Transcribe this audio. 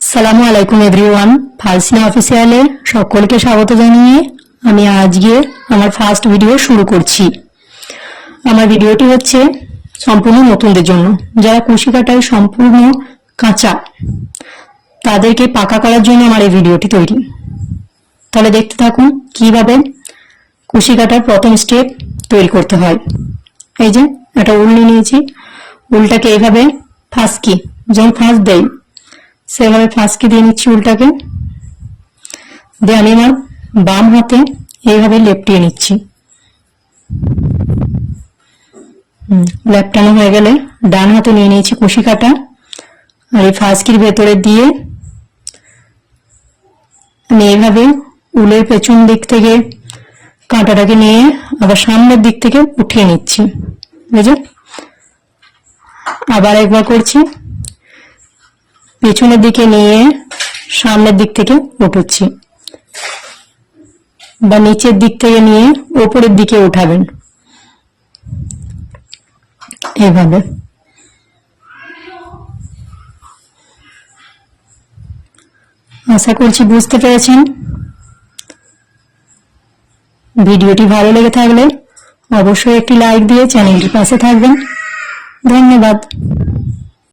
সালামু আলাইকুম এভরিওয়ান, ফালসিনা অফিসিয়ালে সকলকে স্বাগত জানিয়ে আমি আজকে আমার ফার্স্ট ভিডিও শুরু করছি। আমার ভিডিওটি হচ্ছে সম্পূর্ণ নতুনদের জন্য। যারা কুশি কাটায় সম্পূর্ণ কাঁচা, তাদেরকে পাকা করার জন্য আমার এই ভিডিওটি তৈরি। তাহলে দেখতে থাকুন কীভাবে কুশি কাটার প্রথম স্টেপ তৈরি করতে হয়। এই যে, একটা উল নিয়ে নিয়েছি। উলটাকে এইভাবে ফাঁসকি, যেমন ফাঁস দেয়। সেভাবে ফাঁসকে দিয়ে নিচ্ছি উল্টাকে। দিয়ে আমি আমার বাম হাতে এইভাবে লেপটিয়ে নিচ্ছি। লেপটানো হয়ে গেলে ডান হাতে নিয়ে নিয়েছি কুশি কাটা আর এই ফাঁসকির ভেতরে দিয়ে আমি এইভাবে উলের পেছন দিক থেকে কাঁটাটাকে নিয়ে আবার সামনের দিক থেকে উঠিয়ে নিচ্ছি। বুঝে আবার একবার করছি। পেছনের দিকে নিয়ে সামনের দিক থেকে উঠুচ্ছি বা নিচের দিক থেকে নিয়ে ওপরের দিকে উঠাবেন। এভাবে আশা করছি বুঝতে পেরেছেন। ভিডিওটি ভালো লেগে থাকলে অবশ্যই একটি লাইক দিয়ে চ্যানেলটির পাশে থাকবেন। ধন্যবাদ।